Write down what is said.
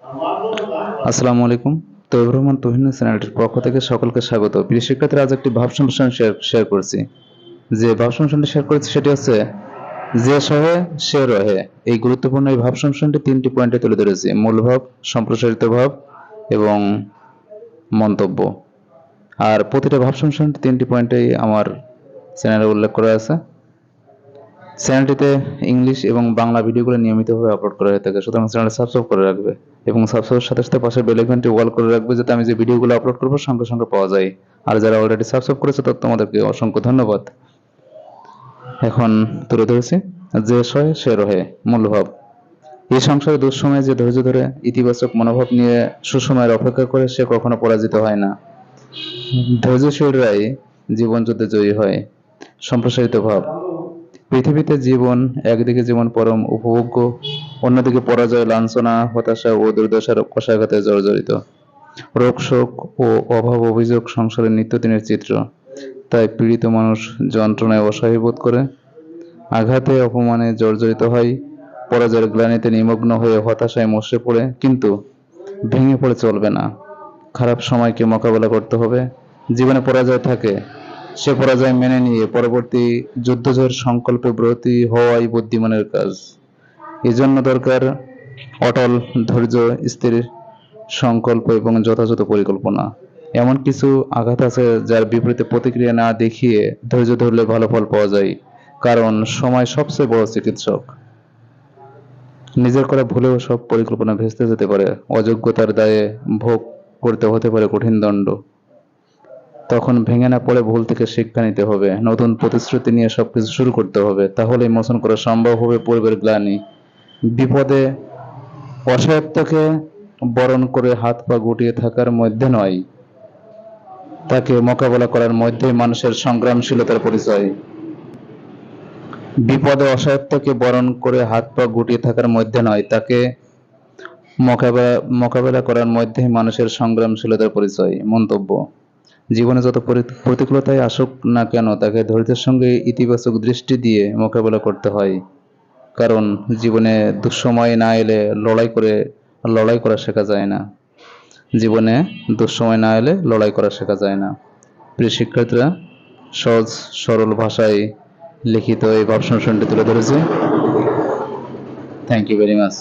আসসালামু আলাইকুম। তৈবুর রহমান তহিন চ্যানেলটির পক্ষ থেকে সকলকে স্বাগত। প্রিয় শিক্ষার্থীরা, আজ একটি ভাব সংমিশ্রণ শেয়ার শেয়ার করছি। যে ভাব সংমিশ্রণটি শেয়ার করেছি, সেটি হচ্ছে যে সহে, সে রহে। এই গুরুত্বপূর্ণ এই ভাব সংমিশ্রণটি তিনটি পয়েন্টে তুলে ধরেছি। মূল ভাব, সম্প্রসারিত ভাব এবং মন্তব্য। আর প্রতিটা ভাব সংমিশ্রণটি তিনটি পয়েন্টেই আমার চ্যানেলে উল্লেখ করা আছে। চ্যানেলটিতে ইংলিশ এবং বাংলা ভিডিওগুলো নিয়মিতভাবে আপলোড করা হয়ে থাকে, সুতরাং চ্যানেলটি সাবস্ক্রাইব করে রাখবে এবং সাবস্ক্রাইবের সাথে সাথে পাশে বেল আইকনটি ওয়াল করে রাখবে যাতে আমি যে ভিডিওগুলো আপলোড করব সঙ্গে সঙ্গে পাওয়া যায়। আর যারা অলরেডি সাবস্ক্রাইব করেছে তো তোমাদেরকে অসংখ্য ধন্যবাদ। এখন তুলে ধরেছি, যে সয় সে রহে মূলভাব এই সংসারে দুঃসময়ে যে ধৈর্য ধরে ইতিবাচক মনোভাব নিয়ে সুসময়ের অপেক্ষা করে সে কখনো পরাজিত হয় না। ধৈর্যশীলরাই জীবন যুদ্ধে জয়ী হয়। সম্প্রসারিত ভাব। পৃথিবীতে জীবন, একদিকে জীবন পরম উপভোগ্য, অন্যদিকে পরাজয়, লাঞ্ছনা, হতাশা ও দুর্দশার কষাঘাতে জর্জরিত। রোগ, শোক ও অভাব অভিযোগ সংসারের নিত্যদিনের চিত্র। তাই পীড়িত মানুষ যন্ত্রণায় অসহায় বোধ করে। আঘাতে, অপমানে জর্জরিত হয়। পরাজয়ের গ্লানিতে নিমগ্ন হয়ে হতাশায় মশে পড়ে। কিন্তু ভেঙে পড়ে চলবে না। খারাপ সময়কে মোকাবেলা করতে হবে। জীবনে পরাজয় থাকে। সে পরাজয় মেনে নিয়ে পরবর্তী যুদ্ধজয়ের সংকল্পে ব্রতী হওয়াই বুদ্ধিমানের কাজ। এজন্য দরকার অটল, ধৈর্য, স্থির সংকল্প এবং যথাযথ পরিকল্পনা। এমন কিছু আঘাত আছে যার বিপরীতে প্রতিক্রিয়া না দেখিয়ে ধৈর্য ধরলে ভালো ফল পাওয়া যায়, কারণ সময় সবচেয়ে বড় চিকিৎসক। নিজের করা ভুলেও সব পরিকল্পনা ভেস্তে যেতে পারে। অযোগ্যতার দায়ে ভোগ করতে হতে পারে কঠিন দণ্ড। তখন ভেঙে না পড়ে ভুল থেকে শিক্ষা নিতে হবে, নতুন প্রতিশ্রুতি নিয়ে সবকিছু শুরু করতে হবে তাহলে মোচন করা সম্ভব হবে পূর্বের গ্লানি। বিপদে অসহায়ত্বকে বরণ করে হাত পা গুটিয়ে থাকার মধ্যে নয়, তাকে মোকাবেলা করার মধ্যেই মানুষের সংগ্রামশীলতার পরিচয়। বিপদে অসহায়ত্বকে বরণ করে হাত পা গুটিয়ে থাকার মধ্যে নয়, তাকে মোকাবেলা মোকাবেলা করার মধ্যেই মানুষের সংগ্রামশীলতার পরিচয়, মন্তব্য। জীবনে যত প্রতিকূলতায় আসুক না কেন তাকে ধৈর্যের সঙ্গে ইতিবাচক দৃষ্টি দিয়ে মোকাবেলা করতে হয়। কারণ জীবনে দুঃসময় না এলে লড়াই করে লড়াই করা শেখা যায় না। জীবনে দুঃসময় না এলে লড়াই করা শেখা যায় না। প্রিয় শিক্ষার্থীরা, সহজ, সরল ভাষায় লিখিত এই ভাব সংশোধনটি তুলে ধরেছে। Thank you very much